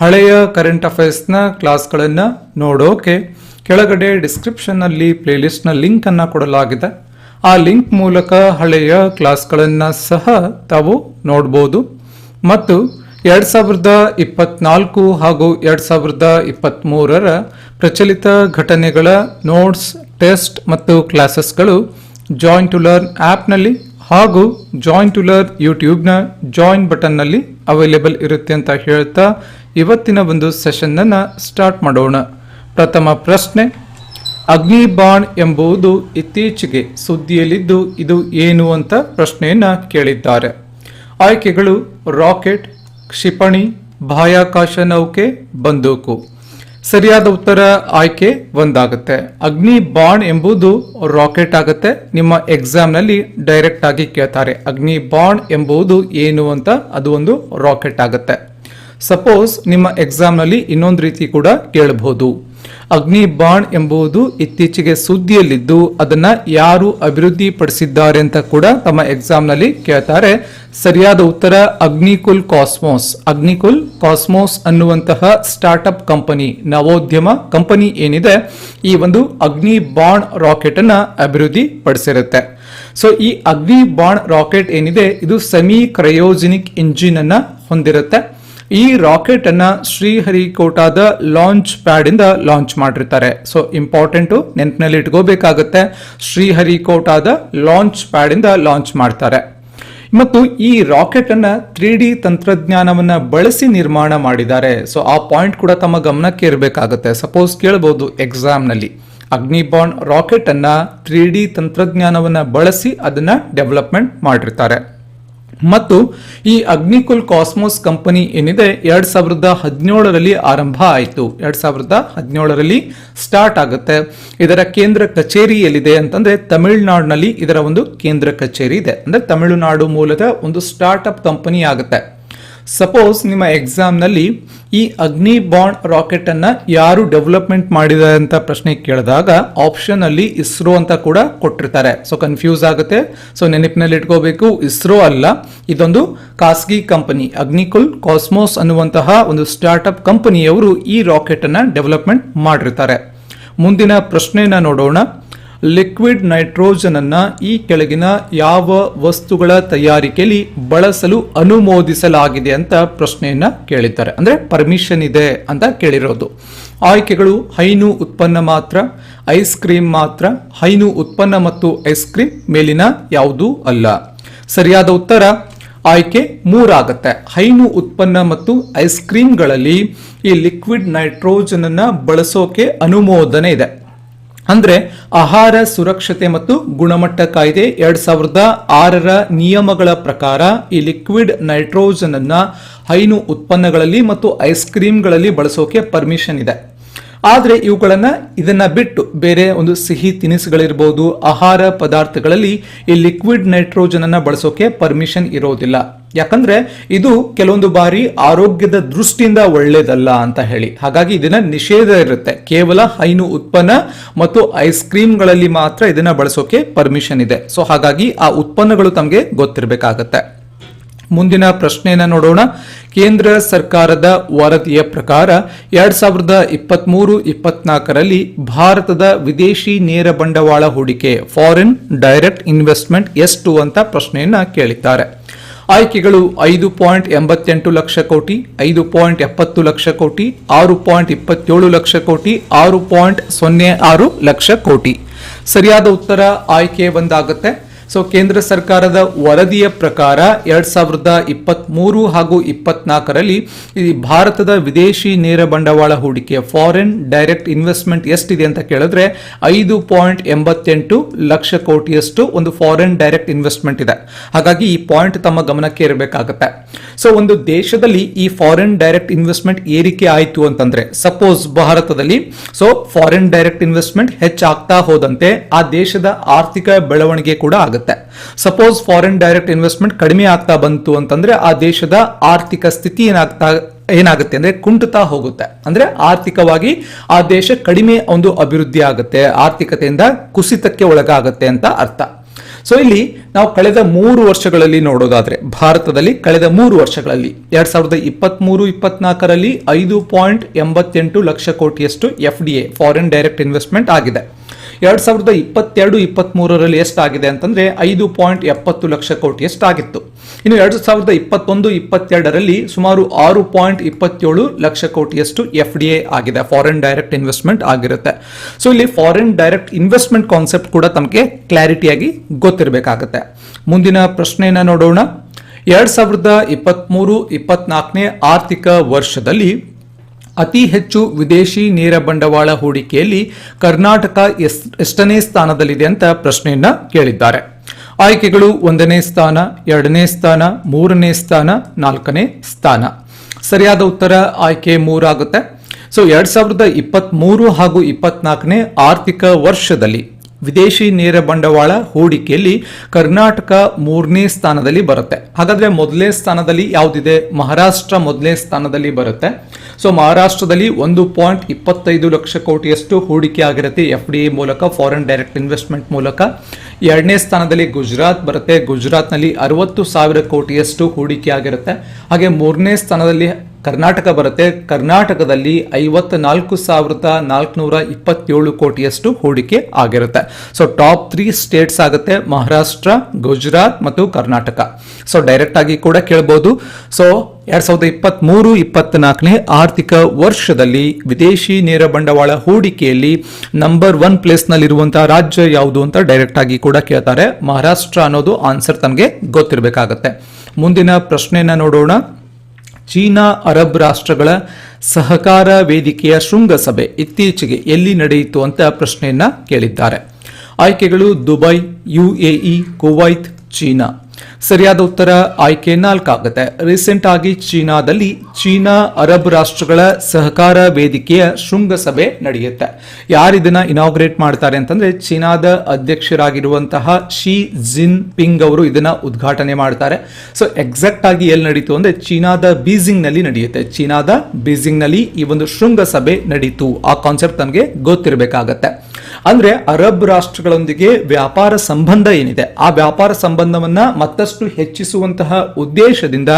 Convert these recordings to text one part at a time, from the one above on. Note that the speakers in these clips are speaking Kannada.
ಹಳೆಯ ಕರೆಂಟ್ ಅಫೇರ್ಸ್ನ ಕ್ಲಾಸ್ಗಳನ್ನು ನೋಡೋಕೆ ಕೆಳಗಡೆ ಡಿಸ್ಕ್ರಿಪ್ಷನ್ನಲ್ಲಿ ಪ್ಲೇಲಿಸ್ಟ್ನ ಲಿಂಕನ್ನು ಕೊಡಲಾಗಿದೆ. ಆ ಲಿಂಕ್ ಮೂಲಕ ಹಳೆಯ ಕ್ಲಾಸ್ಗಳನ್ನು ಸಹ ತಾವು ನೋಡ್ಬೋದು. ಮತ್ತು ಎರಡು ಸಾವಿರದ ಇಪ್ಪತ್ನಾಲ್ಕು ಹಾಗೂ ಎರಡು ಸಾವಿರದ ಇಪ್ಪತ್ತ್ಮೂರರ ಪ್ರಚಲಿತ ಘಟನೆಗಳ ನೋಟ್ಸ್ ಟೆಸ್ಟ್ ಮತ್ತು ಕ್ಲಾಸಸ್ಗಳು ಜಾಯಿನ್ ಟು ಲರ್ನ್ ಆ್ಯಪ್ನಲ್ಲಿ ಹಾಗೂ ಜಾಯಿನ್ ಟು ಲರ್ನ್ ಯೂಟ್ಯೂಬ್ನ ಜಾಯಿನ್ ಬಟನ್ನಲ್ಲಿ ಅವೈಲೇಬಲ್ ಇರುತ್ತೆ ಅಂತ ಹೇಳ್ತಾ ಇವತ್ತಿನ ಒಂದು ಸೆಷನ್ನನ್ನು ಸ್ಟಾರ್ಟ್ ಮಾಡೋಣ. ಪ್ರಥಮ ಪ್ರಶ್ನೆ, ಅಗ್ನಿಬಾಣ್ ಎಂಬುದು ಇತ್ತೀಚೆಗೆ ಸುದ್ದಿಯಲ್ಲಿದ್ದು ಇದು ಏನು ಅಂತ ಪ್ರಶ್ನೆಯನ್ನ ಕೇಳಿದ್ದಾರೆ. ಆಯ್ಕೆಗಳು, ರಾಕೆಟ್, ಕ್ಷಿಪಣಿ, ಬಾಹ್ಯಾಕಾಶ ನೌಕೆ, ಬಂದೂಕು. ಸರಿಯಾದ ಉತ್ತರ ಆಯ್ಕೆ ಒಂದಾಗುತ್ತೆ. ಅಗ್ನಿ ಬಾಣ್ ಎಂಬುದು ರಾಕೆಟ್ ಆಗುತ್ತೆ. ನಿಮ್ಮ ಎಕ್ಸಾಮ್ನಲ್ಲಿ ಡೈರೆಕ್ಟ್ ಆಗಿ ಕೇಳ್ತಾರೆ ಅಗ್ನಿ ಬಾಣ್ ಎಂಬುದು ಏನು ಅಂತ? ಅದು ಒಂದು ರಾಕೆಟ್ ಆಗುತ್ತೆ. ಸಪೋಸ್ ನಿಮ್ಮ ಎಕ್ಸಾಮ್ನಲ್ಲಿ ಇನ್ನೊಂದು ರೀತಿ ಕೂಡ ಕೇಳಬಹುದು ಅಗ್ನಿ ಬಾಣ್ ಎಂಬುದು ಇತ್ತೀಚೆಗೆ ಸುದ್ದಿಯಲ್ಲಿದ್ದು, ಅದನ್ನ ಯಾರು ಅಭಿವೃದ್ಧಿ ಪಡಿಸಿದ್ದಾರೆ ಅಂತ ಕೂಡ ತಮ್ಮ ಎಕ್ಸಾಮ್ನಲ್ಲಿ ಕೇಳ್ತಾರೆ. ಸರಿಯಾದ ಉತ್ತರ, ಅಗ್ನಿಕುಲ್ ಕಾಸ್ಮೋಸ್. ಅಗ್ನಿಕುಲ್ ಕಾಸ್ಮೋಸ್ ಅನ್ನುವಂತಹ ಸ್ಟಾರ್ಟ್ಅಪ್ ಕಂಪನಿ ನವೋದ್ಯಮ ಕಂಪನಿ ಏನಿದೆ, ಈ ಒಂದು ಅಗ್ನಿ ಬಾಣ್ ರಾಕೆಟ್ ಅನ್ನ ಅಭಿವೃದ್ಧಿ ಪಡಿಸಿರುತ್ತೆ ಸೊ ಈ ಅಗ್ನಿ ಬಾಣ್ ರಾಕೆಟ್ ಏನಿದೆ, ಇದು ಸೆಮಿ ಕ್ರಯೋಜೆನಿಕ್ ಇಂಜಿನ್ ಅನ್ನ ಹೊಂದಿರುತ್ತೆ. ಈ ರಾಕೆಟ್ ಅನ್ನ ಶ್ರೀಹರಿಕೋಟಾದ ಲಾಂಚ್ ಪ್ಯಾಡ್ ಇಂದ ಲಾಂಚ್ ಮಾಡಿರ್ತಾರೆ. ಸೊ ಇಂಪಾರ್ಟೆಂಟ್ ನೆನಪಿನಲ್ಲಿ ಇಟ್ಕೋಬೇಕಾಗುತ್ತೆ. ಶ್ರೀಹರಿಕೋಟಾದ ಲಾಂಚ್ ಪ್ಯಾಡ್ ಇಂದ ಲಾಂಚ್ ಮಾಡ್ತಾರೆ. ಮತ್ತು ಈ ರಾಕೆಟ್ ಅನ್ನ ತ್ರೀ ಡಿ ತಂತ್ರಜ್ಞಾನವನ್ನ ಬಳಸಿ ನಿರ್ಮಾಣ ಮಾಡಿದ್ದಾರೆ. ಸೊ ಆ ಪಾಯಿಂಟ್ ಕೂಡ ತಮ್ಮ ಗಮನಕ್ಕೆ ಇರಬೇಕಾಗುತ್ತೆ. ಸಪೋಸ್ ಕೇಳಬಹುದು ಎಕ್ಸಾಮ್ನಲ್ಲಿ. ಅಗ್ನಿಬಾಂಡ್ ರಾಕೆಟ್ ಅನ್ನ ತ್ರೀ ಡಿ ತಂತ್ರಜ್ಞಾನವನ್ನ ಬಳಸಿ ಅದನ್ನ ಡೆವಲಪ್ಮೆಂಟ್ ಮಾಡಿರ್ತಾರೆ. ಮತ್ತು ಈ ಅಗ್ನಿಕುಲ್ ಕಾಸ್ಮೋಸ್ ಕಂಪನಿ ಏನಿದೆ, ಎರಡ್ ಸಾವಿರದ ಹದಿನೇಳರಲ್ಲಿ ಆರಂಭ ಆಯಿತು. ಎರಡ್ ಸಾವಿರದ ಹದಿನೇಳರಲ್ಲಿ ಸ್ಟಾರ್ಟ್ ಆಗುತ್ತೆ. ಇದರ ಕೇಂದ್ರ ಕಚೇರಿ ಎಲ್ಲಿದೆ ಅಂತಂದ್ರೆ ತಮಿಳುನಾಡಿನಲ್ಲಿ ಇದರ ಒಂದು ಕೇಂದ್ರ ಕಚೇರಿ ಇದೆ. ಅಂದ್ರೆ ತಮಿಳುನಾಡು ಮೂಲದ ಒಂದು ಸ್ಟಾರ್ಟ್ ಅಪ್ ಕಂಪನಿ ಆಗುತ್ತೆ. ಸಪೋಸ್ ನಿಮ್ಮ ಎಕ್ಸಾಮ್ನಲ್ಲಿ ಈ ಅಗ್ನಿ ಬಾಂಡ್ ರಾಕೆಟ್ ಅನ್ನ ಯಾರು ಡೆವಲಪ್ಮೆಂಟ್ ಮಾಡಿದ್ದಾರೆ ಅಂತ ಪ್ರಶ್ನೆ ಕೇಳಿದಾಗ ಆಪ್ಷನ್ ಅಲ್ಲಿ ಇಸ್ರೋ ಅಂತ ಕೂಡ ಕೊಟ್ಟಿರ್ತಾರೆ. ಸೊ ಕನ್ಫ್ಯೂಸ್ ಆಗುತ್ತೆ. ಸೊ ನೆನಪಿನಲ್ಲಿ ಇಟ್ಕೋಬೇಕು. ಇಸ್ರೋ ಅಲ್ಲ, ಇದೊಂದು ಖಾಸಗಿ ಕಂಪನಿ ಅಗ್ನಿಕುಲ್ ಕಾಸ್ಮೋಸ್ ಅನ್ನುವಂತಹ ಒಂದು ಸ್ಟಾರ್ಟ್ಅಪ್ ಕಂಪನಿಯವರು ಈ ರಾಕೆಟ್ ಅನ್ನ ಡೆವಲಪ್ಮೆಂಟ್ ಮಾಡಿರ್ತಾರೆ. ಮುಂದಿನ ಪ್ರಶ್ನೆಯನ್ನ ನೋಡೋಣ. ಲಿಕ್ವಿಡ್ ನೈಟ್ರೋಜನ್ ಅನ್ನ ಈ ಕೆಳಗಿನ ಯಾವ ವಸ್ತುಗಳ ತಯಾರಿಕೆಯಲ್ಲಿ ಬಳಸಲು ಅನುಮೋದಿಸಲಾಗಿದೆ ಅಂತ ಪ್ರಶ್ನೆಯನ್ನ ಕೇಳಿದ್ದಾರೆ. ಅಂದ್ರೆ ಪರ್ಮಿಷನ್ ಇದೆ ಅಂತ ಕೇಳಿರೋದು. ಆಯ್ಕೆಗಳು ಹೈನು ಉತ್ಪನ್ನ ಮಾತ್ರ ಐಸ್ ಕ್ರೀಮ್ ಮಾತ್ರ, ಹೈನು ಉತ್ಪನ್ನ ಮತ್ತು ಐಸ್ ಕ್ರೀಮ್ ಮೇಲಿನ ಯಾವುದೂ ಅಲ್ಲ. ಸರಿಯಾದ ಉತ್ತರ? ಆಯ್ಕೆ ಮೂರಾಗತ್ತೆ. ಹೈನು ಉತ್ಪನ್ನ ಮತ್ತು ಐಸ್ ಕ್ರೀಮ್ಗಳಲ್ಲಿ ಈ ಲಿಕ್ವಿಡ್ ನೈಟ್ರೋಜನ್ ಅನ್ನ ಬಳಸೋಕೆ ಅನುಮೋದನೆ ಇದೆ. ಅಂದ್ರೆ ಆಹಾರ, ಸುರಕ್ಷತೆ ಮತ್ತು ಗುಣಮಟ್ಟ ಕಾಯ್ದೆ ಎರಡ್ ಸಾವಿರದ ಆರರ ನಿಯಮಗಳ ಪ್ರಕಾರ ಈ ಲಿಕ್ವಿಡ್ ನೈಟ್ರೋಜನ್ ಅನ್ನ ಹೈನು ಉತ್ಪನ್ನಗಳಲ್ಲಿ ಮತ್ತು ಐಸ್ ಕ್ರೀಮ್ಗಳಲ್ಲಿ ಬಳಸೋಕೆ ಪರ್ಮಿಷನ್ ಇದೆ. ಆದರೆ ಇವುಗಳನ್ನ ಇದನ್ನ ಬಿಟ್ಟು ಬೇರೆ ಒಂದು ಸಿಹಿ ತಿನಿಸುಗಳಿರ್ಬೋದು, ಆಹಾರ ಪದಾರ್ಥಗಳಲ್ಲಿ ಈ ಲಿಕ್ವಿಡ್ ನೈಟ್ರೋಜನ್ ಅನ್ನ ಬಳಸೋಕೆ ಪರ್ಮಿಷನ್ ಇರೋದಿಲ್ಲ. ಯಾಕಂದ್ರೆ ಇದು ಕೆಲವೊಂದು ಬಾರಿ ಆರೋಗ್ಯದ ದೃಷ್ಟಿಯಿಂದ ಒಳ್ಳೇದಲ್ಲ ಅಂತ ಹೇಳಿ. ಹಾಗಾಗಿ ಇದನ್ನ ನಿಷೇಧ ಇರುತ್ತೆ. ಕೇವಲ ಹೈನು ಉತ್ಪನ್ನ ಮತ್ತು ಐಸ್ ಕ್ರೀಮ್ಗಳಲ್ಲಿ ಮಾತ್ರ ಇದನ್ನ ಬಳಸೋಕೆ ಪರ್ಮಿಷನ್ ಇದೆ. ಸೊ ಹಾಗಾಗಿ ಆ ಉತ್ಪನ್ನಗಳು ತಮಗೆ ಗೊತ್ತಿರಬೇಕಾಗತ್ತೆ. ಮುಂದಿನ ಪ್ರಶ್ನೆಯನ್ನು ನೋಡೋಣ. ಕೇಂದ್ರ ಸರ್ಕಾರದ ವರದಿಯ ಪ್ರಕಾರ ಎರಡ್ ಸಾವಿರದ ಇಪ್ಪತ್ಮೂರು ಇಪ್ಪತ್ನಾಲ್ಕರಲ್ಲಿ ಭಾರತದ ವಿದೇಶಿ ನೇರ ಬಂಡವಾಳ ಹೂಡಿಕೆ ಫಾರಿನ್ ಡೈರೆಕ್ಟ್ ಇನ್ವೆಸ್ಟ್ಮೆಂಟ್ ಎಷ್ಟು ಅಂತ ಪ್ರಶ್ನೆಯನ್ನ ಕೇಳಿದ್ದಾರೆ. ಆಯ್ಕೆಗಳು ಐದು ಪಾಯಿಂಟ್ ಎಂಬತ್ತೆಂಟು ಲಕ್ಷ ಕೋಟಿ, ಐದು ಪಾಯಿಂಟ್ ಎಪ್ಪತ್ತು ಲಕ್ಷ ಕೋಟಿ, ಆರು ಪಾಯಿಂಟ್ ಇಪ್ಪತ್ತೇಳು ಲಕ್ಷ ಕೋಟಿ, ಆರು ಪಾಯಿಂಟ್ ಸೊನ್ನೆ ಆರು ಲಕ್ಷ ಕೋಟಿ. ಸರಿಯಾದ ಉತ್ತರ ಆಯ್ಕೆ ಒಂದಾಗುತ್ತೆ. ಸೊ ಕೇಂದ್ರ ಸರ್ಕಾರದ ವರದಿಯ ಪ್ರಕಾರ ಎರಡ್ ಸಾವಿರದ ಇಪ್ಪತ್ತ್ ಮೂರು ಹಾಗೂ ಇಪ್ಪತ್ನಾಲ್ಕರಲ್ಲಿ ಈ ಭಾರತದ ವಿದೇಶಿ ನೇರ ಬಂಡವಾಳ ಹೂಡಿಕೆ ಫಾರಿನ್ ಡೈರೆಕ್ಟ್ ಇನ್ವೆಸ್ಟ್ಮೆಂಟ್ ಎಷ್ಟಿದೆ ಅಂತ ಕೇಳಿದ್ರೆ ಐದು ಪಾಯಿಂಟ್ ಎಂಬತ್ತೆಂಟು ಲಕ್ಷ ಕೋಟಿಯಷ್ಟು ಒಂದು ಫಾರಿನ್ ಡೈರೆಕ್ಟ್ ಇನ್ವೆಸ್ಟ್ಮೆಂಟ್ ಇದೆ. ಹಾಗಾಗಿ ಈ ಪಾಯಿಂಟ್ ತಮ್ಮ ಗಮನಕ್ಕೆ ಇರಬೇಕಾಗುತ್ತೆ ಸೊ ಒಂದು ದೇಶದಲ್ಲಿ ಈ ಫಾರಿನ್ ಡೈರೆಕ್ಟ್ ಇನ್ವೆಸ್ಟ್ಮೆಂಟ್ ಏರಿಕೆ ಆಯಿತು ಅಂತಂದ್ರೆ ಸಪೋಸ್ ಭಾರತದಲ್ಲಿ ಸೊ ಫಾರಿನ್ ಡೈರೆಕ್ಟ್ ಇನ್ವೆಸ್ಟ್ಮೆಂಟ್ ಹೆಚ್ಚಾಗ್ತಾ ಹೋದಂತೆ ಆ ದೇಶದ ಆರ್ಥಿಕ ಬೆಳವಣಿಗೆ ಕೂಡ ಆಗುತ್ತೆ. ಸಪೋಸ್ ಫಾರಿನ್ ಡೈರೆಕ್ಟ್ ಇನ್ವೆಸ್ಟ್ಮೆಂಟ್ ಕಡಿಮೆ ಆಗ್ತಾ ಬಂತು ಅಂತಂದ್ರೆ ಆ ದೇಶದ ಆರ್ಥಿಕ ಸ್ಥಿತಿ ಏನಾಗ್ತಾ, ಏನಾಗುತ್ತೆ ಅಂದ್ರೆ ಕುಂಟುತ್ತಾ ಹೋಗುತ್ತೆ. ಅಂದ್ರೆ ಆರ್ಥಿಕವಾಗಿ ಆ ದೇಶ ಕಡಿಮೆ ಒಂದು ಅಭಿವೃದ್ಧಿ ಆಗುತ್ತೆ, ಆರ್ಥಿಕತೆಯಿಂದ ಕುಸಿತಕ್ಕೆ ಒಳಗಾಗುತ್ತೆ ಅಂತ ಅರ್ಥ. ಸೊ ಇಲ್ಲಿ ನಾವು ಕಳೆದ ಮೂರು ವರ್ಷಗಳಲ್ಲಿ ನೋಡೋದಾದ್ರೆ, ಭಾರತದಲ್ಲಿ ಕಳೆದ ಮೂರು ವರ್ಷಗಳಲ್ಲಿ, ಎರಡ್ ಸಾವಿರದ ಇಪ್ಪತ್ತ್ ಮೂರು ಇಪ್ಪತ್ನಾಲ್ಕರಲ್ಲಿ ಐದು ಪಾಯಿಂಟ್ ಎಂಬತ್ತೆಂಟು lakh ಕೋಟಿಯಷ್ಟು F D A foreign direct investment ಆಗಿದೆ. ಎರಡ್ ಸಾವಿರದ ಇಪ್ಪತ್ತೆರಡು ಇಪ್ಪತ್ತ್ ಮೂರರಲ್ಲಿ ಎಷ್ಟಾಗಿದೆ ಅಂತಂದ್ರೆ ಐದು ಪಾಯಿಂಟ್ ಎಪ್ಪತ್ತು ಲಕ್ಷ ಕೋಟಿ ಎಷ್ಟಾಗಿತ್ತು. ಇನ್ನು ಎರಡು ಸಾವಿರದ ಇಪ್ಪತ್ತೊಂದು ಇಪ್ಪತ್ತೆರಡರಲ್ಲಿ ಸುಮಾರು ಆರು ಪಾಯಿಂಟ್ ಇಪ್ಪತ್ತೇಳು ಲಕ್ಷ ಕೋಟಿಯಷ್ಟು ಎಫ್ ಡಿ ಎ ಆಗಿದೆ ಫಾರಿನ್ ಡೈರೆಕ್ಟ್ ಇನ್ವೆಸ್ಟ್ಮೆಂಟ್ ಆಗಿರುತ್ತೆ. ಸೊ ಇಲ್ಲಿ ಫಾರಿನ್ ಡೈರೆಕ್ಟ್ ಇನ್ವೆಸ್ಟ್ಮೆಂಟ್ ಕಾನ್ಸೆಪ್ಟ್ ಕೂಡ ತಮಗೆ ಕ್ಲಾರಿಟಿಯಾಗಿ ಗೊತ್ತಿರಬೇಕಾಗತ್ತೆ. ಮುಂದಿನ ಪ್ರಶ್ನೆಯನ್ನ ನೋಡೋಣ. ಎರಡ್ ಸಾವಿರದ ಇಪ್ಪತ್ತ್ಮೂರು ಇಪ್ಪತ್ನಾಲ್ಕನೇ ಆರ್ಥಿಕ ವರ್ಷದಲ್ಲಿ ಅತಿ ಹೆಚ್ಚು ವಿದೇಶಿ ನೇರ ಬಂಡವಾಳ ಹೂಡಿಕೆಯಲ್ಲಿ ಕರ್ನಾಟಕ ಎಷ್ಟನೇ ಸ್ಥಾನದಲ್ಲಿದೆ ಅಂತ ಪ್ರಶ್ನೆಯನ್ನ ಕೇಳಿದ್ದಾರೆ. ಆಯ್ಕೆಗಳು ಒಂದನೇ ಸ್ಥಾನ, ಎರಡನೇ ಸ್ಥಾನ, ಮೂರನೇ ಸ್ಥಾನ, ನಾಲ್ಕನೇ ಸ್ಥಾನ. ಸರಿಯಾದ ಉತ್ತರ ಆಯ್ಕೆ ಮೂರಾಗುತ್ತೆ. ಸೊ, ಎರಡ್ ಸಾವಿರದ ಹಾಗೂ ಇಪ್ಪತ್ನಾಲ್ಕನೇ ಆರ್ಥಿಕ ವರ್ಷದಲ್ಲಿ ವಿದೇಶಿ ನೇರ ಬಂಡವಾಳ ಹೂಡಿಕೆಯಲ್ಲಿ ಕರ್ನಾಟಕ ಮೂರನೇ ಸ್ಥಾನದಲ್ಲಿ ಬರುತ್ತೆ. ಹಾಗಾದ್ರೆ ಮೊದಲನೇ ಸ್ಥಾನದಲ್ಲಿ ಯಾವುದಿದೆ? ಮಹಾರಾಷ್ಟ್ರ ಮೊದಲನೇ ಸ್ಥಾನದಲ್ಲಿ ಬರುತ್ತೆ. ಸೊ ಮಹಾರಾಷ್ಟ್ರದಲ್ಲಿ ಒಂದು ಪಾಯಿಂಟ್ ಇಪ್ಪತ್ತೈದು ಲಕ್ಷ ಕೋಟಿಯಷ್ಟು ಹೂಡಿಕೆ ಆಗಿರುತ್ತೆ ಎಫ್ ಡಿ ಮೂಲಕ ಫಾರಿನ್ ಡೈರೆಕ್ಟ್ ಇನ್ವೆಸ್ಟ್ಮೆಂಟ್ ಮೂಲಕ. ಎರಡನೇ ಸ್ಥಾನದಲ್ಲಿ ಗುಜರಾತ್ ಬರುತ್ತೆ. ಗುಜರಾತ್ನಲ್ಲಿ ಅರವತ್ತು ಸಾವಿರ ಕೋಟಿಯಷ್ಟು ಹೂಡಿಕೆ ಆಗಿರುತ್ತೆ. ಹಾಗೆ ಮೂರನೇ ಸ್ಥಾನದಲ್ಲಿ ಕರ್ನಾಟಕ ಬರುತ್ತೆ. ಕರ್ನಾಟಕದಲ್ಲಿ ಐವತ್ತ ನಾಲ್ಕು ಸಾವಿರದ ನಾಲ್ಕುನೂರ ಇಪ್ಪತ್ತೇಳು ಕೋಟಿಯಷ್ಟು ಹೂಡಿಕೆ ಆಗಿರುತ್ತೆ. ಸೊ ಟಾಪ್ ತ್ರೀ ಸ್ಟೇಟ್ಸ್ ಆಗುತ್ತೆ. ಮಹಾರಾಷ್ಟ್ರ, ಗುಜರಾತ್ ಮತ್ತು ಕರ್ನಾಟಕ. ಸೊ ಡೈರೆಕ್ಟ್ ಆಗಿ ಕೂಡ ಕೇಳಬಹುದು ಸೊ ಎರಡ್ ಸಾವಿರದ ಇಪ್ಪತ್ತ್ ಮೂರು ಇಪ್ಪತ್ನಾಲ್ಕನೇ ಆರ್ಥಿಕ ವರ್ಷದಲ್ಲಿ ವಿದೇಶಿ ನೇರ ಬಂಡವಾಳ ಹೂಡಿಕೆಯಲ್ಲಿ ನಂಬರ್ ಒನ್ ಪ್ಲೇಸ್ ನಲ್ಲಿರುವಂತಹ ರಾಜ್ಯ ಯಾವುದು ಅಂತ ಡೈರೆಕ್ಟ್ ಆಗಿ ಕೂಡ ಕೇಳ್ತಾರೆ. ಮಹಾರಾಷ್ಟ್ರ ಅನ್ನೋದು ಆನ್ಸರ್ ತಮಗೆ ಗೊತ್ತಿರಬೇಕಾಗತ್ತೆ. ಮುಂದಿನ ಪ್ರಶ್ನೆಯನ್ನ ನೋಡೋಣ. ಚೀನಾ ಅರಬ್ ರಾಷ್ಟ್ರಗಳ ಸಹಕಾರ ವೇದಿಕೆಯ ಶೃಂಗಸಭೆ ಇತ್ತೀಚೆಗೆ ಎಲ್ಲಿ ನಡೆಯಿತು ಅಂತ ಪ್ರಶ್ನೆಯನ್ನ ಕೇಳಿದ್ದಾರೆ. ಆಯ್ಕೆಗಳು ದುಬೈ, ಯುಎಇ, ಕುವೈತ್, ಚೀನಾ. ಸರಿಯಾದ ಉತ್ತರ ಆಯ್ಕೆ ನಾಲ್ಕಾಗುತ್ತೆ. ರೀಸೆಂಟ್ ಆಗಿ ಚೀನಾದಲ್ಲಿ ಚೀನಾ ಅರಬ್ ರಾಷ್ಟ್ರಗಳ ಸಹಕಾರ ವೇದಿಕೆಯ ಶೃಂಗಸಭೆ ನಡೆಯುತ್ತೆ. ಯಾರು ಇದನ್ನ ಇನಾಗ್ರೇಟ್ ಮಾಡ್ತಾರೆ ಅಂತಂದ್ರೆ ಚೀನಾದ ಅಧ್ಯಕ್ಷರಾಗಿರುವಂತಹ ಶಿ ಜಿನ್ ಪಿಂಗ್ ಅವರು ಇದನ್ನ ಉದ್ಘಾಟನೆ ಮಾಡ್ತಾರೆ. ಸೊ ಎಕ್ಸಾಕ್ಟ್ ಆಗಿ ಎಲ್ಲಿ ನಡೀತು ಅಂದ್ರೆ ಚೀನಾದ ಬೀಜಿಂಗ್ನಲ್ಲಿ ನಡೆಯುತ್ತೆ. ಚೀನಾದ ಬೀಜಿಂಗ್ನಲ್ಲಿ ಈ ಒಂದು ಶೃಂಗಸಭೆ ನಡೀತು. ಆ ಕಾನ್ಸೆಪ್ಟ್ ನಮಗೆ ಗೊತ್ತಿರಬೇಕಾಗತ್ತೆ. ಅಂದ್ರೆ ಅರಬ್ ರಾಷ್ಟ್ರಗಳೊಂದಿಗೆ ವ್ಯಾಪಾರ ಸಂಬಂಧ ಏನಿದೆ? ಆ ವ್ಯಾಪಾರ ಸಂಬಂಧವನ್ನ ಮತ್ತಷ್ಟು ಹೆಚ್ಚಿಸುವಂತಹ ಉದ್ದೇಶದಿಂದ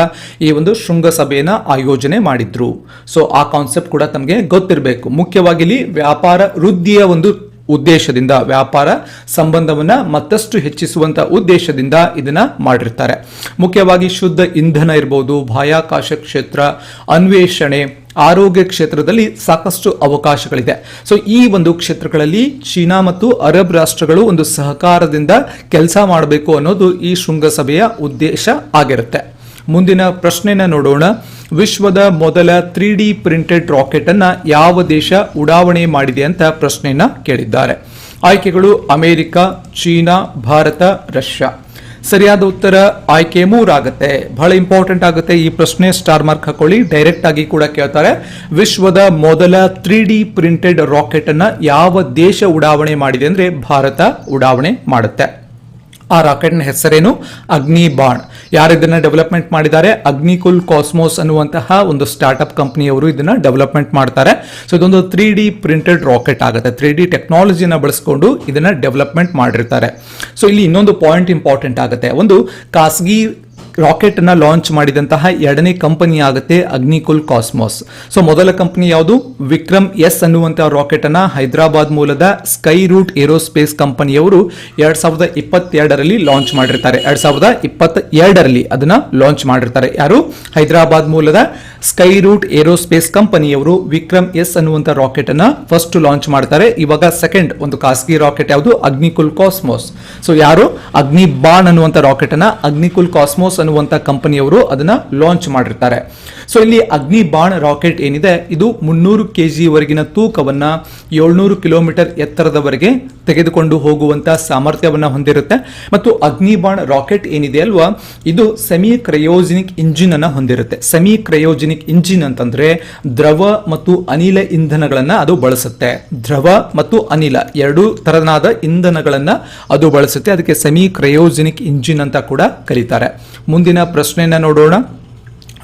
ಈ ಒಂದು ಶೃಂಗಸಭೆಯನ್ನ ಆಯೋಜನೆ ಮಾಡಿದ್ರು. ಸೊ ಆ ಕಾನ್ಸೆಪ್ಟ್ ಕೂಡ ತಮಗೆ ಗೊತ್ತಿರಬೇಕು. ಮುಖ್ಯವಾಗಿ ಇಲ್ಲಿ ವ್ಯಾಪಾರ ವೃದ್ಧಿಯ ಒಂದು ಉದ್ದೇಶದಿಂದ, ವ್ಯಾಪಾರ ಸಂಬಂಧವನ್ನ ಮತ್ತಷ್ಟು ಹೆಚ್ಚಿಸುವಂತ ಉದ್ದೇಶದಿಂದ ಇದನ್ನ ಮಾಡಿರ್ತಾರೆ. ಮುಖ್ಯವಾಗಿ ಶುದ್ಧ ಇಂಧನ ಇರಬಹುದು ಬಾಹ್ಯಾಕಾಶ ಕ್ಷೇತ್ರ, ಅನ್ವೇಷಣೆ ಆರೋಗ್ಯ ಕ್ಷೇತ್ರದಲ್ಲಿ ಸಾಕಷ್ಟು ಅವಕಾಶಗಳಿದೆ. ಸೊ ಈ ಒಂದು ಕ್ಷೇತ್ರಗಳಲ್ಲಿ ಚೀನಾ ಮತ್ತು ಅರಬ್ ರಾಷ್ಟ್ರಗಳು ಒಂದು ಸಹಕಾರದಿಂದ ಕೆಲಸ ಮಾಡಬೇಕು ಅನ್ನೋದು ಈ ಶೃಂಗಸಭೆಯ ಉದ್ದೇಶ ಆಗಿರುತ್ತೆ. ಮುಂದಿನ ಪ್ರಶ್ನೆನ ನೋಡೋಣ. ವಿಶ್ವದ ಮೊದಲ ತ್ರೀ ಡಿ ಪ್ರಿಂಟೆಡ್ ರಾಕೆಟ್ ಅನ್ನ ಯಾವ ದೇಶ ಉಡಾವಣೆ ಮಾಡಿದೆ ಅಂತ ಪ್ರಶ್ನೆಯನ್ನ ಕೇಳಿದ್ದಾರೆ. ಆಯ್ಕೆಗಳು ಅಮೆರಿಕ, ಚೀನಾ, ಭಾರತ, ರಷ್ಯಾ. ಸರಿಯಾದ ಉತ್ತರ ಆಯ್ಕೆ ಮೂರಾಗುತ್ತೆ. ಬಹಳ ಇಂಪಾರ್ಟೆಂಟ್ ಆಗುತ್ತೆ ಈ ಪ್ರಶ್ನೆ. ಸ್ಟಾರ್ ಮಾರ್ಕ್ ಹಾಕೊಳ್ಳಿ. ಡೈರೆಕ್ಟ್ ಆಗಿ ಕೂಡ ಕೇಳ್ತಾರೆ. ವಿಶ್ವದ ಮೊದಲ ತ್ರೀ ಡಿ ಪ್ರಿಂಟೆಡ್ ರಾಕೆಟ್ ಅನ್ನ ಯಾವ ದೇಶ ಉಡಾವಣೆ ಮಾಡಿದೆ ಅಂದ್ರೆ ಭಾರತ ಉಡಾವಣೆ ಮಾಡುತ್ತೆ. ಆ ರಾಕೆಟ್ನ ಹೆಸರೇನು? ಅಗ್ನಿ ಬಾಣ್ ಯಾರು ಇದನ್ನ ಡೆವಲಪ್ಮೆಂಟ್ ಮಾಡಿದ್ದಾರೆ? ಅಗ್ನಿಕುಲ್ ಕಾಸ್ಮೋಸ್ ಅನ್ನುವಂತಹ ಒಂದು ಸ್ಟಾರ್ಟ್ಅಪ್ ಕಂಪನಿಯವರು ಇದನ್ನ ಡೆವಲಪ್ಮೆಂಟ್ ಮಾಡ್ತಾರೆ. ಸೊ ಇದೊಂದು ತ್ರೀ ಡಿ ಪ್ರಿಂಟೆಡ್ ರಾಕೆಟ್ ಆಗುತ್ತೆ. ತ್ರೀ ಡಿ ಟೆಕ್ನಾಲಜಿನ ಬಳಸ್ಕೊಂಡು ಇದನ್ನ ಡೆವಲಪ್ಮೆಂಟ್ ಮಾಡಿರ್ತಾರೆ. ಸೊ ಇಲ್ಲಿ ಇನ್ನೊಂದು ಪಾಯಿಂಟ್ ಇಂಪಾರ್ಟೆಂಟ್ ಆಗುತ್ತೆ. ಒಂದು ಖಾಸಗಿ ರಾಕೆಟ್ ಅನ್ನ ಲಾಂಚ್ ಮಾಡಿದಂತಹ ಎರಡನೇ ಕಂಪನಿ ಆಗುತ್ತೆ ಅಗ್ನಿಕುಲ್ ಕಾಸ್ಮೋಸ್. ಸೊ, ಮೊದಲ ಕಂಪನಿ ಯಾವುದು? ವಿಕ್ರಮ್ ಎಸ್ ಅನ್ನುವಂತಹ ರಾಕೆಟ್ ಅನ್ನ ಹೈದರಾಬಾದ್ ಮೂಲದ ಸ್ಕೈ ರೂಟ್ ಏರೋಸ್ಪೇಸ್ ಕಂಪನಿಯವರು ಎರಡ್ ಸಾವಿರದ ಇಪ್ಪತ್ತೆರಡರಲ್ಲಿ ಲಾಂಚ್ ಮಾಡಿರ್ತಾರೆ. ಎರಡ್ ಸಾವಿರದ ಇಪ್ಪತ್ತ ಎರಡರಲ್ಲಿ ಅದನ್ನ ಲಾಂಚ್ ಮಾಡಿರ್ತಾರೆ. ಯಾರು? ಹೈದರಾಬಾದ್ ಮೂಲದ ಸ್ಕೈ ರೂಟ್ ಏರೋಸ್ಪೇಸ್ ಕಂಪನಿಯವರು ವಿಕ್ರಮ್ ಎಸ್ ಅನ್ನುವಂತ ರಾಕೆಟ್ ಅನ್ನ ಫಸ್ಟ್ ಲಾಂಚ್ ಮಾಡ್ತಾರೆ. ಇವಾಗ ಸೆಕೆಂಡ್ ಒಂದು ಖಾಸಗಿ ರಾಕೆಟ್ ಯಾವುದು? ಅಗ್ನಿಕುಲ್ ಕಾಸ್ಮೋಸ್. ಸೊ, ಯಾರು? ಅಗ್ನಿ ಬಾಣ್ ಅನ್ನುವಂತ ರಾಕೆಟ್ ಅನ್ನ ಅಗ್ನಿಕುಲ್ ಕಾಸ್ಮೋಸ್ ಅನ್ನುವಂತ ಕಂಪನಿಯವರು ಅದನ್ನ ಲಾಂಚ್ ಮಾಡಿರ್ತಾರೆ. ಸೊ ಇಲ್ಲಿ ಅಗ್ನಿ ಬಾಣ್ ರಾಕೆಟ್ ಏನಿದೆ, ಇದು ಮುನ್ನೂರು ಕೆಜಿ ವರೆಗಿನ ತೂಕವನ್ನ ಏಳ್ನೂರು ಕಿಲೋಮೀಟರ್ ಎತ್ತರದವರೆಗೆ ತೆಗೆದುಕೊಂಡು ಹೋಗುವಂತ ಸಾಮರ್ಥ್ಯವನ್ನು ಹೊಂದಿರುತ್ತೆ. ಮತ್ತು ಅಗ್ನಿಬಾಣ್ ರಾಕೆಟ್ ಏನಿದೆ ಅಲ್ವಾ, ಇದು ಸೆಮಿ ಕ್ರಯೋಜನಿಕ್ ಇಂಜಿನ್ ಅನ್ನು ಹೊಂದಿರುತ್ತೆ. ಸೆಮಿ ಕ್ರಯೋಜನಿಕ್ ಇಂಜಿನ್ ಅಂತಂದ್ರೆ ದ್ರವ ಮತ್ತು ಅನಿಲ ಇಂಧನಗಳನ್ನು ಅದು ಬಳಸುತ್ತೆ. ದ್ರವ ಮತ್ತು ಅನಿಲ ಎರಡೂ ತರನಾದ ಇಂಧನಗಳನ್ನು ಅದು ಬಳಸುತ್ತೆ. ಅದಕ್ಕೆ ಸೆಮಿ ಕ್ರಯೋಜನಿಕ್ ಇಂಜಿನ್ ಅಂತ ಕೂಡ ಕರೀತಾರೆ. ಮುಂದಿನ ಪ್ರಶ್ನೆಯನ್ನ ನೋಡೋಣ.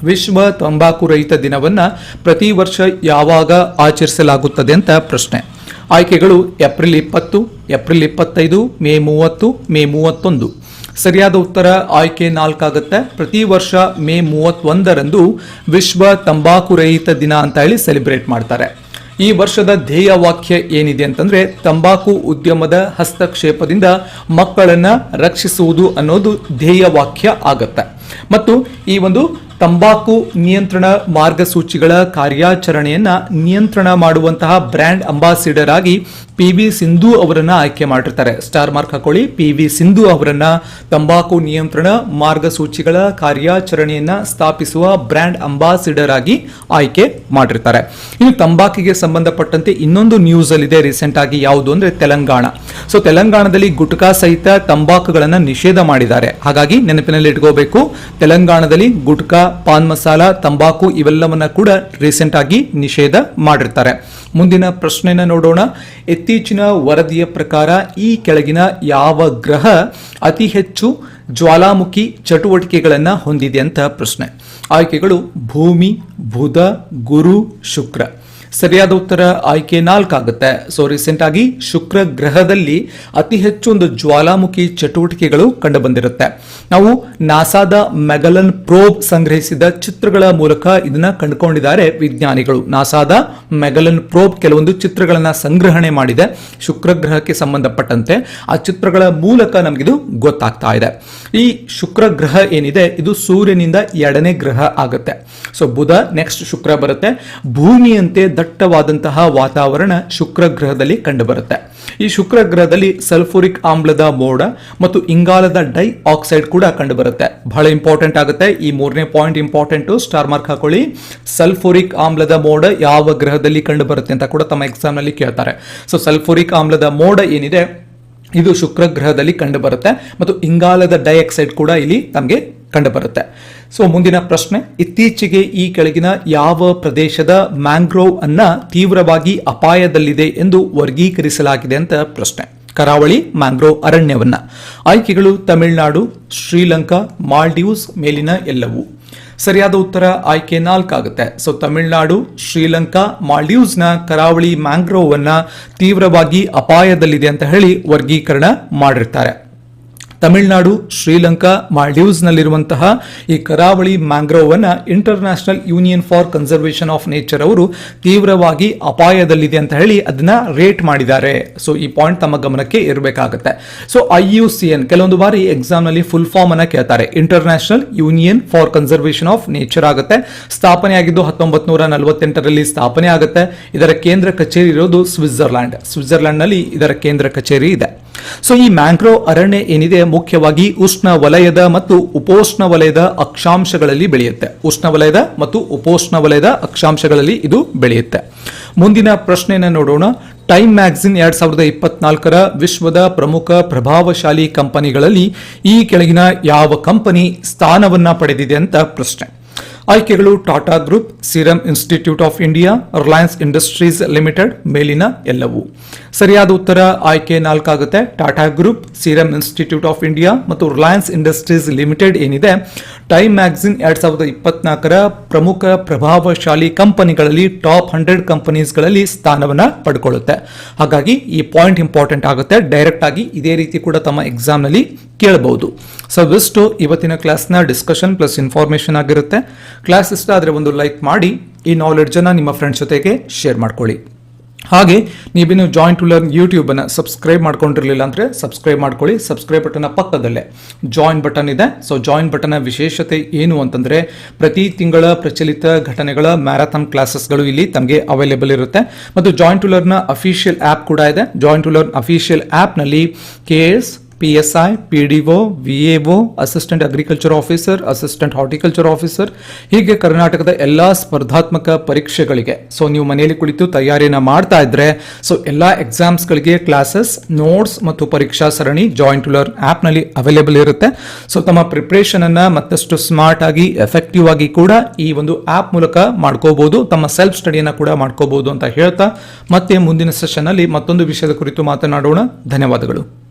ವಿಶ್ವ ತಂಬಾಕು ರಹಿತ ದಿನವನ್ನು ಪ್ರತಿ ವರ್ಷ ಯಾವಾಗ ಆಚರಿಸಲಾಗುತ್ತದೆ ಅಂತ ಪ್ರಶ್ನೆ. ಆಯ್ಕೆಗಳು ಏಪ್ರಿಲ್ ಇಪ್ಪತ್ತು, ಏಪ್ರಿಲ್ ಇಪ್ಪತ್ತೈದು, ಮೇ ಮೂವತ್ತು, ಮೇ ಮೂವತ್ತೊಂದು. ಸರಿಯಾದ ಉತ್ತರ ಆಯ್ಕೆ ನಾಲ್ಕಾಗುತ್ತೆ. ಪ್ರತಿ ವರ್ಷ ಮೇ ಮೂವತ್ತೊಂದರಂದು ವಿಶ್ವ ತಂಬಾಕು ರಹಿತ ದಿನ ಅಂತ ಹೇಳಿ ಸೆಲೆಬ್ರೇಟ್ ಮಾಡ್ತಾರೆ. ಈ ವರ್ಷದ ಧ್ಯೇಯ ವಾಕ್ಯ ಏನಿದೆ ಅಂತಂದ್ರೆ ತಂಬಾಕು ಉದ್ಯಮದ ಹಸ್ತಕ್ಷೇಪದಿಂದ ಮಕ್ಕಳನ್ನ ರಕ್ಷಿಸುವುದು ಅನ್ನೋದು ಧ್ಯೇಯ ವಾಕ್ಯ ಆಗತ್ತೆ. ಮತ್ತು ಈ ಒಂದು ತಂಬಾಕು ನಿಯಂತ್ರಣ ಮಾರ್ಗಸೂಚಿಗಳ ಕಾರ್ಯಾಚರಣೆಯನ್ನ ನಿಯಂತ್ರಣ ಮಾಡುವಂತಹ ಬ್ರ್ಯಾಂಡ್ ಅಂಬಾಸಿಡರ್ ಆಗಿ ಪಿ ವಿ ಸಿಂಧು ಅವರನ್ನ ಆಯ್ಕೆ ಮಾಡಿರ್ತಾರೆ. ಸ್ಟಾರ್ ಮಾರ್ಕ್ ಹಾಕೊಳ್ಳಿ. ಪಿ ವಿ ಸಿಂಧು ಅವರನ್ನ ತಂಬಾಕು ನಿಯಂತ್ರಣ, ಮಾರ್ಗಸೂಚಿಗಳ ಕಾರ್ಯಾಚರಣೆಯನ್ನ ಸ್ಥಾಪಿಸುವ ಬ್ರ್ಯಾಂಡ್ ಅಂಬಾಸಿಡರ್ ಆಗಿ ಆಯ್ಕೆ ಮಾಡಿರ್ತಾರೆ. ಇನ್ನು ತಂಬಾಕಿಗೆ ಸಂಬಂಧಪಟ್ಟಂತೆ ಇನ್ನೊಂದು ನ್ಯೂಸ್ ಅಲ್ಲಿ ಇದೆ ರೀಸೆಂಟ್ ಆಗಿ ಯಾವುದು ಅಂದ್ರೆ ತೆಲಂಗಾಣ. ಸೊ ತೆಲಂಗಾಣದಲ್ಲಿ ಗುಟ್ಕಾ ಸಹಿತ ತಂಬಾಕುಗಳನ್ನು ನಿಷೇಧ ಮಾಡಿದ್ದಾರೆ. ಹಾಗಾಗಿ ನೆನಪಿನಲ್ಲಿ ಇಟ್ಕೋಬೇಕು, ತೆಲಂಗಾಣದಲ್ಲಿ ಗುಟ್ಕಾ, ಪಾನ್ ಮಸಾಲ, ತಂಬಾಕು ಇವೆಲ್ಲವನ್ನ ಕೂಡ ರೀಸೆಂಟ್ ಆಗಿ ನಿಷೇಧ ಮಾಡಿರ್ತಾರೆ. ಮುಂದಿನ ಪ್ರಶ್ನೆಯನ್ನು ನೋಡೋಣ. ಇತ್ತೀಚಿನ ವರದಿಯ ಪ್ರಕಾರ ಈ ಕೆಳಗಿನ ಯಾವ ಗ್ರಹ ಅತಿ ಹೆಚ್ಚು ಜ್ವಾಲಾಮುಖಿ ಚಟುವಟಿಕೆಗಳನ್ನು ಹೊಂದಿದೆ ಅಂತ ಪ್ರಶ್ನೆ. ಆಯ್ಕೆಗಳು ಭೂಮಿ, ಬುಧ, ಗುರು, ಶುಕ್ರ. ಸರಿಯಾದ ಉತ್ತರ ಆಯ್ಕೆ ನಾಲ್ಕಾಗುತ್ತೆ. ಸೊ ರೀಸೆಂಟ್ ಆಗಿ ಶುಕ್ರ ಗ್ರಹದಲ್ಲಿ ಅತಿ ಹೆಚ್ಚು ಒಂದು ಜ್ವಾಲಾಮುಖಿ ಚಟುವಟಿಕೆಗಳು ಕಂಡು ಬಂದಿರುತ್ತೆ ನಾವು ನಾಸಾದ ಮೆಗಲನ್ ಪ್ರೋಬ್ ಸಂಗ್ರಹಿಸಿದ ಚಿತ್ರಗಳ ಮೂಲಕ ಇದನ್ನ ಕಂಡುಕೊಂಡಿದ್ದಾರೆ ವಿಜ್ಞಾನಿಗಳು. ನಾಸಾದ ಮೆಗಲನ್ ಪ್ರೋಬ್ ಕೆಲವೊಂದು ಚಿತ್ರಗಳನ್ನ ಸಂಗ್ರಹಣೆ ಮಾಡಿದೆ. ಶುಕ್ರ ಗ್ರಹಕ್ಕೆ ಸಂಬಂಧಪಟ್ಟಂತೆ ಆ ಚಿತ್ರಗಳ ಮೂಲಕ ನಮಗಿದು ಗೊತ್ತಾಗ್ತಾ ಇದೆ. ಈ ಶುಕ್ರ ಗ್ರಹ ಏನಿದೆ? ಇದು ಸೂರ್ಯನಿಂದ ಎರಡನೇ ಗ್ರಹ ಆಗುತ್ತೆ. ಸೊ ಬುಧ ನೆಕ್ಸ್ಟ್ ಶುಕ್ರ ಬರುತ್ತೆ. ಭೂಮಿಯಂತೆ ದಟ್ಟವಾದಂತಹ ವಾತಾವರಣ ಶುಕ್ರ ಗ್ರಹದಲ್ಲಿ ಕಂಡುಬರುತ್ತೆ. ಈ ಶುಕ್ರ ಗ್ರಹದಲ್ಲಿ ಸಲ್ಫೂರಿಕ್ ಆಮ್ಲದ ಮೋಡ ಮತ್ತು ಇಂಗಾಲದ ಡೈ ಆಕ್ಸೈಡ್ ಕೂಡ ಕಂಡುಬರುತ್ತೆ. ಬಹಳ ಇಂಪಾರ್ಟೆಂಟ್ ಆಗುತ್ತೆ. ಈ ಮೂರನೇ ಪಾಯಿಂಟ್ ಇಂಪಾರ್ಟೆಂಟ್ ಸ್ಟಾರ್ ಮಾರ್ಕ್ ಹಾಕೊಳ್ಳಿ. ಸಲ್ಫೂರಿಕ್ ಆಮ್ಲದ ಮೋಡ ಯಾವ ಗ್ರಹದಲ್ಲಿ ಕಂಡುಬರುತ್ತೆ ಅಂತ ಕೂಡ ತಮ್ಮ ಎಕ್ಸಾಮ್ನಲ್ಲಿ ಕೇಳ್ತಾರೆ. ಸೊ ಸಲ್ಫೂರಿಕ್ ಆಮ್ಲದ ಮೋಡ ಏನಿದೆ? ಇದು ಶುಕ್ರ ಗ್ರಹದಲ್ಲಿ ಕಂಡುಬರುತ್ತೆ ಮತ್ತು ಇಂಗಾಲದ ಡೈಆಕ್ಸೈಡ್ ಕೂಡ ಇಲ್ಲಿ ನಮಗೆ ಕಂಡುಬರುತ್ತೆ. ಸೊ ಮುಂದಿನ ಪ್ರಶ್ನೆ, ಇತ್ತೀಚೆಗೆ ಈ ಕೆಳಗಿನ ಯಾವ ಪ್ರದೇಶದ ಮ್ಯಾಂಗ್ರೋವ್ ಅನ್ನ ತೀವ್ರವಾಗಿ ಅಪಾಯದಲ್ಲಿದೆ ಎಂದು ವರ್ಗೀಕರಿಸಲಾಗಿದೆ ಅಂತ ಪ್ರಶ್ನೆ. ಕರಾವಳಿ ಮ್ಯಾಂಗ್ರೋವ್ ಅರಣ್ಯವನ್ನ. ಆಯ್ಕೆಗಳು ತಮಿಳುನಾಡು, ಶ್ರೀಲಂಕಾ, ಮಾಲ್ಡೀವ್ಸ್ ಮೇಲಿನ ಎಲ್ಲವೂ. ಸರಿಯಾದ ಉತ್ತರ ಆಯ್ಕೆ ನಾಲ್ಕಾಗುತ್ತೆ. ಸೊ ತಮಿಳುನಾಡು, ಶ್ರೀಲಂಕಾ ಮಾಲ್ಡೀವ್ಸ್ನ ಕರಾವಳಿ ಮ್ಯಾಂಗ್ರೋವ್ ಅನ್ನ ತೀವ್ರವಾಗಿ ಅಪಾಯದಲ್ಲಿದೆ ಅಂತ ಹೇಳಿ ವರ್ಗೀಕರಣ ಮಾಡಿರ್ತಾರೆ. ತಮಿಳುನಾಡು, ಶ್ರೀಲಂಕಾ, ಮಾಲ್ಡೀವ್ಸ್ನಲ್ಲಿರುವಂತಹ ಈ ಕರಾವಳಿ ಮ್ಯಾಂಗ್ರೋವ್ ಅನ್ನ International Union for Conservation of Nature ಅವರು ತೀವ್ರವಾಗಿ ಅಪಾಯದಲ್ಲಿದೆ ಅಂತ ಹೇಳಿ ಅದನ್ನ ರೇಟ್ ಮಾಡಿದ್ದಾರೆ. ಸೊ ಈ ಪಾಯಿಂಟ್ ತಮ್ಮ ಗಮನಕ್ಕೆ ಇರಬೇಕಾಗುತ್ತೆ so I U C N ಕೆಲವೊಂದು ಬಾರಿ ಎಕ್ಸಾಮ್ನಲ್ಲಿ ಫುಲ್ ಫಾರ್ಮ್ ಅನ್ನ ಕೇಳ್ತಾರೆ. International Union for Conservation of Nature ಆಗುತ್ತೆ. ಸ್ಥಾಪನೆ ಆಗಿದ್ದು ಹತ್ತೊಂಬತ್ ನೂರ ನಲವತ್ತೆಂಟರಲ್ಲಿ ಸ್ಥಾಪನೆ ಆಗುತ್ತೆ. ಇದರ ಕೇಂದ್ರ ಕಚೇರಿ ಇರೋದು ಸ್ವಿಟ್ಜರ್ಲ್ಯಾಂಡ್ ಸ್ವಿಟ್ಜರ್ಲ್ಯಾಂಡ್ನಲ್ಲಿ ಇದರ ಕೇಂದ್ರ ಕಚೇರಿ ಇದೆ. ಸೊ ಈ ಮ್ಯಾಂಗ್ರೋವ್ ಅರಣ್ಯ ಏನಿದೆ ಮುಖ್ಯವಾಗಿ ಉಷ್ಣ ವಲಯದ ಮತ್ತು ಉಪೋಷ್ಣ ವಲಯದ ಅಕ್ಷಾಂಶಗಳಲ್ಲಿ ಬೆಳೆಯುತ್ತೆ. ಉಷ್ಣ ವಲಯದ ಮತ್ತು ಉಪೋಷ್ಣ ವಲಯದ ಅಕ್ಷಾಂಶಗಳಲ್ಲಿ ಇದು ಬೆಳೆಯುತ್ತೆ. ಮುಂದಿನ ಪ್ರಶ್ನೆಯನ್ನು ನೋಡೋಣ. ಟೈಮ್ ಮ್ಯಾಗ್ಝಿನ್ ಎರಡ್ ಸಾವಿರದ ಇಪ್ಪತ್ನಾಲ್ಕರ ವಿಶ್ವದ ಪ್ರಮುಖ ಪ್ರಭಾವಶಾಲಿ ಕಂಪನಿಗಳಲ್ಲಿ ಈ ಕೆಳಗಿನ ಯಾವ ಕಂಪನಿ ಸ್ಥಾನವನ್ನ ಪಡೆದಿದೆ ಅಂತ ಪ್ರಶ್ನೆ. ಆಯ್ಕೆಗಳು Tata Group Serum Institute of India, Reliance Industries Limited, ಮೇಲಿನ ಎಲ್ಲವೂ. ಸರಿಯಾದ ಉತ್ತರ ಆಯ್ಕೆ ನಾಲ್ಕಾಗುತ್ತೆ. Tata Group Serum Institute of India ಮತ್ತು ರಿಲಯನ್ಸ್ ಇಂಡಸ್ಟ್ರೀಸ್ ಲಿಮಿಟೆಡ್ ಏನಿದೆ? ಟೈಮ್ ಮ್ಯಾಗಝಿನ್ ಎರಡ್ ಸಾವಿರದ ಇಪ್ಪತ್ನಾಲ್ಕರ ಪ್ರಮುಖ ಪ್ರಭಾವಶಾಲಿ ಕಂಪನಿಗಳಲ್ಲಿ ಟಾಪ್ ಹಂಡ್ರೆಡ್ ಕಂಪನೀಸ್ಗಳಲ್ಲಿ ಸ್ಥಾನವನ್ನ ಪಡ್ಕೊಳ್ಳುತ್ತೆ. ಹಾಗಾಗಿ ಈ ಪಾಯಿಂಟ್ ಇಂಪಾರ್ಟೆಂಟ್ ಆಗುತ್ತೆ. ಡೈರೆಕ್ಟ್ ಆಗಿ ಇದೇ ರೀತಿ ಕೂಡ ತಮ್ಮ ಎಕ್ಸಾಮ್ನಲ್ಲಿ ಕೇಳಬಹುದು. ಸೊ ಇಷ್ಟು ಇವತ್ತಿನ ಕ್ಲಾಸ್ನ ಡಿಸ್ಕಷನ್ ಪ್ಲಸ್ ಇನ್ಫಾರ್ಮೇಷನ್ ಆಗಿರುತ್ತೆ. ಕ್ಲಾಸ್ ಇಷ್ಟ ಆದರೆ ಒಂದು ಲೈಕ್ ಮಾಡಿ. ಈ ನಾಲೆಡ್ಜನ್ನು ನಿಮ್ಮ ಫ್ರೆಂಡ್ಸ್ ಜೊತೆಗೆ ಶೇರ್ ಮಾಡ್ಕೊಳ್ಳಿ. ಹಾಗೆ ನೀವಿನ್ನು ಜಾಯಿನ್ ಟು ಲರ್ನ್ ಯೂಟ್ಯೂಬನ್ನು ಸಬ್ಸ್ಕ್ರೈಬ್ ಮಾಡ್ಕೊಂಡಿರಲಿಲ್ಲ ಅಂದರೆ ಸಬ್ಸ್ಕ್ರೈಬ್ ಮಾಡ್ಕೊಳ್ಳಿ. ಸಬ್ಸ್ಕ್ರೈಬ್ ಬಟನ್ನ ಪಕ್ಕದಲ್ಲೇ ಜಾಯಿನ್ ಬಟನ್ ಇದೆ. ಸೊ ಜಾಯಿನ್ ಬಟನ್ನ ವಿಶೇಷತೆ ಏನು ಅಂತಂದರೆ ಪ್ರತಿ ತಿಂಗಳ ಪ್ರಚಲಿತ ಘಟನೆಗಳ ಮ್ಯಾರಥಾನ್ ಕ್ಲಾಸಸ್ಗಳು ಇಲ್ಲಿ ತಮಗೆ ಅವೈಲೇಬಲ್ ಇರುತ್ತೆ. ಮತ್ತು join to learn official app ಕೂಡ ಇದೆ. ಜಾಯಿನ್ ಟು ಲರ್ನ್ ಅಫಿಷಿಯಲ್ ಆ್ಯಪ್ನಲ್ಲಿ K S P PDO, VAO, assistant agriculture officer assistant horticulture officer ಹೀಗೆ ಕರ್ನಾಟಕದ ಎಲ್ಲ ಸ್ಪರ್ಧಾತ್ಮಕ ಪರೀಕ್ಷೆಗಳಿಗೆ. ಸೊ ನೀವು ಮನೆಯಲ್ಲಿ ಕುಳಿತು ತಯಾರಿನ ಮಾಡ್ತಾ ಇದ್ರೆ ಸೊ ಎಲ್ಲ ಎಕ್ಸಾಮ್ಸ್ಗಳಿಗೆ ಕ್ಲಾಸಸ್ ನೋಟ್ಸ್ ಮತ್ತು ಪರೀಕ್ಷಾ ಸರಣಿ ಜಾಯಿಂಟ್ ಲರ್ನ್ ಆ್ಯಪ್ನಲ್ಲಿ ಅವೈಲೇಬಲ್ ಇರುತ್ತೆ. ಸೊ ತಮ್ಮ ಪ್ರಿಪ್ರೇಷನ್ ಅನ್ನ ಮತ್ತಷ್ಟು ಸ್ಮಾರ್ಟ್ ಆಗಿ ಎಫೆಕ್ಟಿವ್ ಆಗಿ ಕೂಡ ಈ ಒಂದು ಆ್ಯಪ್ ಮೂಲಕ ಮಾಡ್ಕೋಬಹುದು ತಮ್ಮ ಸೆಲ್ಫ್ ಸ್ಟಡಿಯನ್ನು ಕೂಡ ಮಾಡ್ಕೋಬಹುದು ಅಂತ ಹೇಳ್ತಾ ಮತ್ತೆ ಮುಂದಿನ ಸೆಷನ್ ಅಲ್ಲಿ ಮತ್ತೊಂದು ವಿಷಯದ ಕುರಿತು ಮಾತನಾಡೋಣ. ಧನ್ಯವಾದಗಳು.